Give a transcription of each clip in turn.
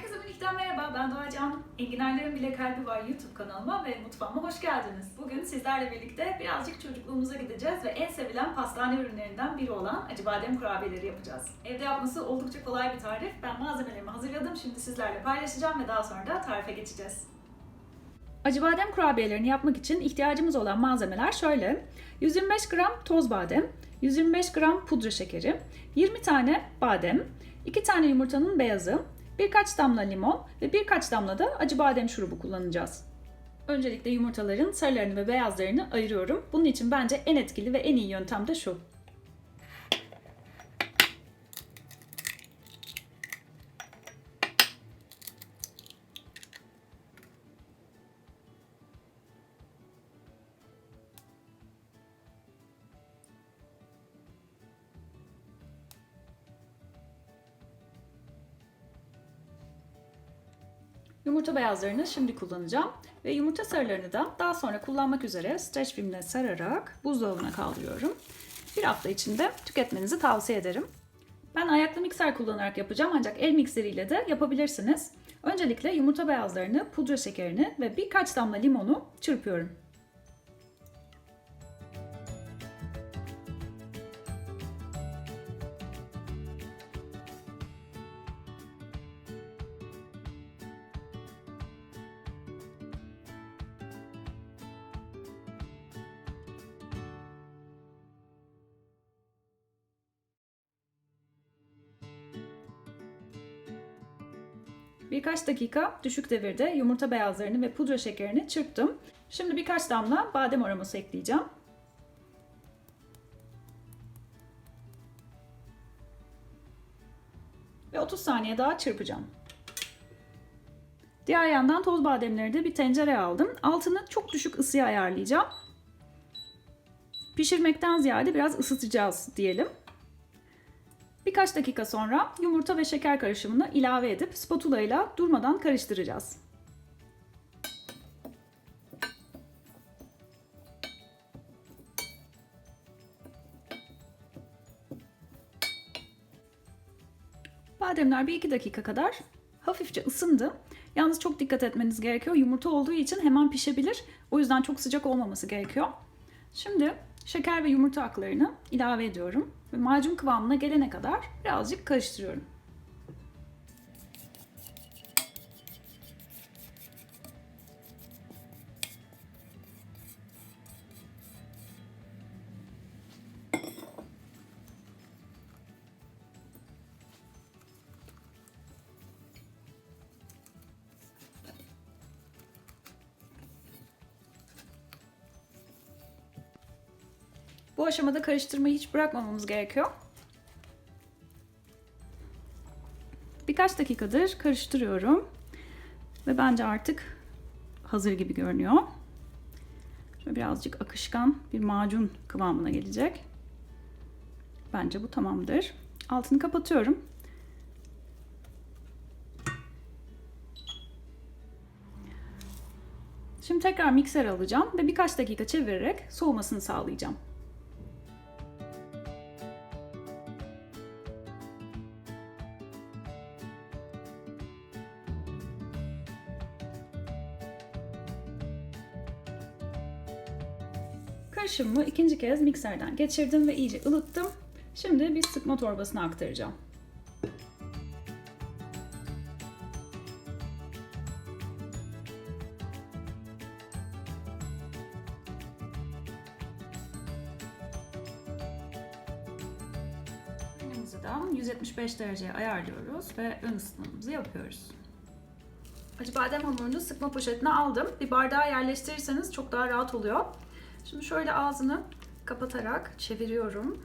Herkese minikten merhaba, ben Doğacan. Enginarların Bile Kalbi Var YouTube kanalıma ve mutfağıma hoş geldiniz. Bugün sizlerle birlikte birazcık çocukluğumuza gideceğiz ve en sevilen pastane ürünlerinden biri olan acı badem kurabiyeleri yapacağız. Evde yapması oldukça kolay bir tarif. Ben malzemelerimi hazırladım, şimdi sizlerle paylaşacağım ve daha sonra da tarife geçeceğiz. Acı badem kurabiyelerini yapmak için ihtiyacımız olan malzemeler şöyle. 125 gram toz badem, 125 gram pudra şekeri, 20 tane badem, 2 tane yumurtanın beyazı, birkaç damla limon ve birkaç damla da acı badem şurubu kullanacağız. Öncelikle yumurtaların sarılarını ve beyazlarını ayırıyorum. Bunun için bence en etkili ve en iyi yöntem de şu. Yumurta beyazlarını şimdi kullanacağım ve yumurta sarılarını da daha sonra kullanmak üzere streç filmle sararak buzdolabına kaldırıyorum. Bir hafta içinde tüketmenizi tavsiye ederim. Ben ayaklı mikser kullanarak yapacağım ancak el mikseriyle de yapabilirsiniz. Öncelikle yumurta beyazlarını, pudra şekerini ve birkaç damla limonu çırpıyorum. Birkaç dakika düşük devirde yumurta beyazlarını ve pudra şekerini çırptım. Şimdi birkaç damla badem aroması ekleyeceğim. Ve 30 saniye daha çırpacağım. Diğer yandan toz bademleri de bir tencereye aldım. Altını çok düşük ısıya ayarlayacağım. Pişirmekten ziyade biraz ısıtacağız diyelim. Birkaç dakika sonra yumurta ve şeker karışımını ilave edip spatula ile durmadan karıştıracağız. Bademler bir iki dakika kadar hafifçe ısındı. Yalnız çok dikkat etmeniz gerekiyor. Yumurta olduğu için hemen pişebilir. O yüzden çok sıcak olmaması gerekiyor. Şimdi şeker ve yumurta aklarını ilave ediyorum ve macun kıvamına gelene kadar birazcık karıştırıyorum. Bu aşamada karıştırmayı hiç bırakmamamız gerekiyor. Birkaç dakikadır karıştırıyorum. Ve bence artık hazır gibi görünüyor. Şöyle birazcık akışkan bir macun kıvamına gelecek. Bence bu tamamdır. Altını kapatıyorum. Şimdi tekrar mikser alacağım ve birkaç dakika çevirerek soğumasını sağlayacağım. Karışımımı ikinci kez mikserden geçirdim ve iyice ılıttım. Şimdi bir sıkma torbasına aktaracağım. Fırınımızı da 175 dereceye ayarlıyoruz ve ön ısıtmamızı yapıyoruz. Acı badem hamurunu sıkma poşetine aldım. Bir bardağa yerleştirirseniz çok daha rahat oluyor. Şimdi şöyle ağzını kapatarak çeviriyorum.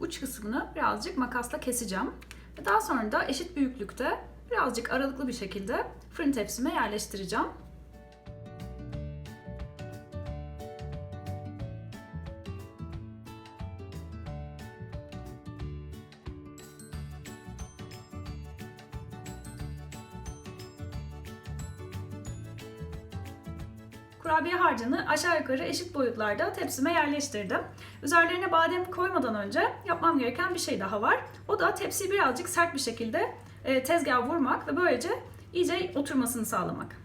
Uç kısmını birazcık makasla keseceğim. Ve daha sonra da eşit büyüklükte birazcık aralıklı bir şekilde fırın tepsime yerleştireceğim. Kurabiye harcını aşağı yukarı eşit boyutlarda tepsime yerleştirdim. Üzerlerine badem koymadan önce yapmam gereken bir şey daha var. O da tepsiyi birazcık sert bir şekilde e, tezgaha vurmak ve böylece iyice oturmasını sağlamak.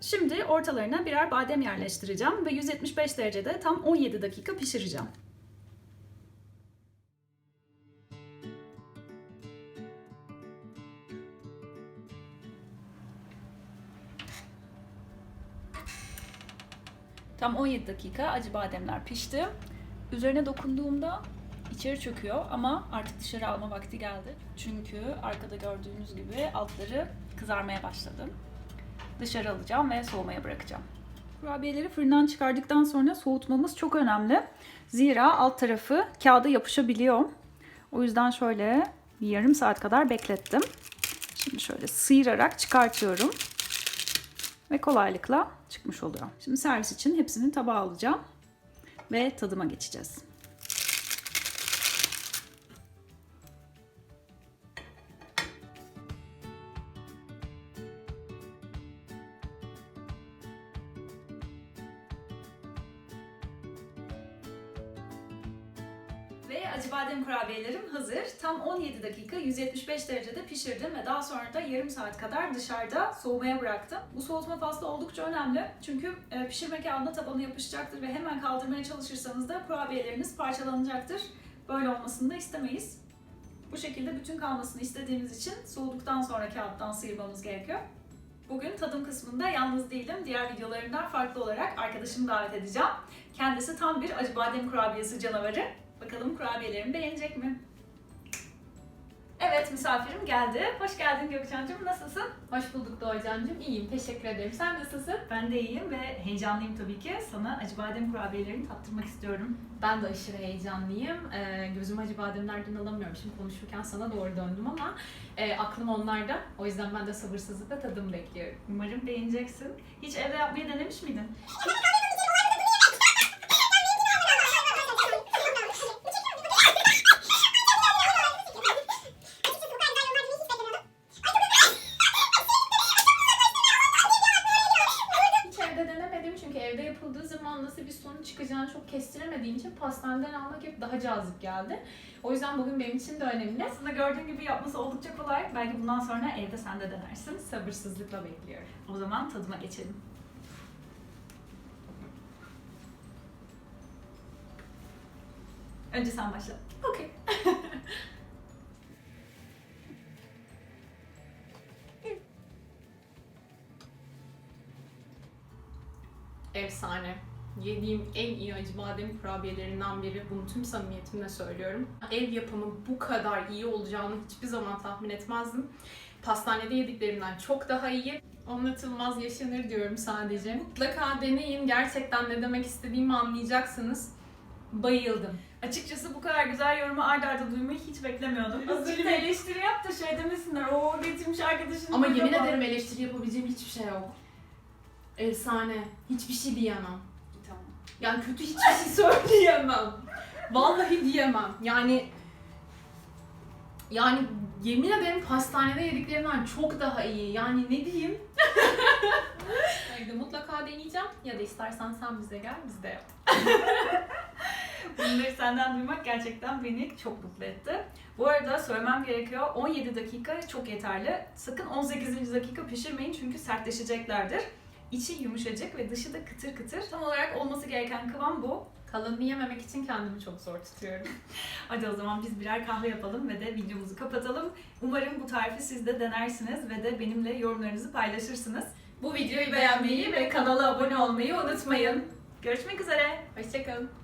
Şimdi ortalarına birer badem yerleştireceğim ve 175 derecede tam 17 dakika pişireceğim. Tam 17 dakika acı bademler pişti. Üzerine dokunduğumda içeri çöküyor ama artık dışarı alma vakti geldi. Çünkü arkada gördüğünüz gibi altları kızarmaya başladı. Dışarı alacağım ve soğumaya bırakacağım. Kurabiyeleri fırından çıkardıktan sonra soğutmamız çok önemli. Zira alt tarafı kağıda yapışabiliyor. O yüzden şöyle bir yarım saat kadar beklettim. Şimdi şöyle sıyırarak çıkartıyorum. Ve kolaylıkla çıkmış oluyor. Şimdi servis için hepsini tabağa alacağım. Ve tadıma geçeceğiz. Ve acı kurabiyelerim hazır. Tam 17 dakika 175 derecede pişirdim ve daha sonra da yarım saat kadar dışarıda soğumaya bıraktım. Bu soğutma faslı oldukça önemli. Çünkü e, pişirme kağıdına tabanı yapışacaktır ve hemen kaldırmaya çalışırsanız da kurabiyeleriniz parçalanacaktır. Böyle olmasını da istemeyiz. Bu şekilde bütün kalmasını istediğimiz için soğuduktan sonra kağıttan sıyırmamız gerekiyor. Bugün tadım kısmında yalnız değilim. Diğer videolarımdan farklı olarak arkadaşımı davet edeceğim. Kendisi tam bir acı badem kurabiyesi canavarı. Bakalım kurabiyelerimi beğenecek mi? Evet misafirim geldi. Hoş geldin Gökçen'cim. Nasılsın? Hoş bulduk Doğacan'cığım. İyiyim, teşekkür ederim. Sen nasılsın? Ben de iyiyim ve heyecanlıyım tabii ki. Sana acı badem kurabiyelerini tattırmak istiyorum. Ben de aşırı heyecanlıyım. Ee, gözüm acı bademlerden alamıyorum. Şimdi konuşurken sana doğru döndüm ama e, aklım onlarda. O yüzden ben de sabırsızlıkla tadım bekliyorum. Umarım beğeneceksin. Hiç evde yapmayı denemiş miydin? Hiç evde denemedim çünkü evde yapıldığı zaman nasıl bir sonuç çıkacağını çok kestiremediğim için pastaneden almak hep daha cazip geldi. O yüzden bugün benim için de önemli. Aslında gördüğün gibi yapması oldukça kolay. Belki bundan sonra evde sen de denersin. Sabırsızlıkla bekliyorum. O zaman tadıma geçelim. Önce sen başla. Okey. Efsane. Yediğim en iyi acı badem kurabiyelerinden biri. Bunu tüm samimiyetimle söylüyorum. Ev yapımı bu kadar iyi olacağını hiçbir zaman tahmin etmezdim. Pastanede yediklerimden çok daha iyi. Anlatılmaz yaşanır diyorum sadece. Mutlaka deneyin. Gerçekten ne demek istediğimi anlayacaksınız. Bayıldım. Açıkçası bu kadar güzel yorumu arda arda duymayı hiç beklemiyordum. Azıcık da eleştiri yap da şey demesinler. O getirmiş arkadaşını. Ama yemin falan." ederim eleştiri yapabileceğim hiçbir şey yok. Efsane. Hiçbir şey diyemem. Yani kötü hiçbir şey söyleyemem. Vallahi diyemem. Yani yani yemin ederim pastanede yediklerimden çok daha iyi. Yani ne diyeyim? Evde mutlaka deneyeceğim. Ya da istersen sen bize gel, biz de yap. Bunları senden duymak gerçekten beni çok mutlu etti. Bu arada söylemem gerekiyor 17 dakika çok yeterli. Sakın 18. dakika pişirmeyin çünkü sertleşeceklerdir. İçi yumuşacık ve dışı da kıtır kıtır. Tam olarak olması gereken kıvam bu. Kalanını yememek için kendimi çok zor tutuyorum. Hadi o zaman biz birer kahve yapalım ve de videomuzu kapatalım. Umarım bu tarifi siz de denersiniz ve de benimle yorumlarınızı paylaşırsınız. Bu videoyu Beğenmeyi ve kanala abone olmayı unutmayın. Görüşmek üzere. Hoşçakalın.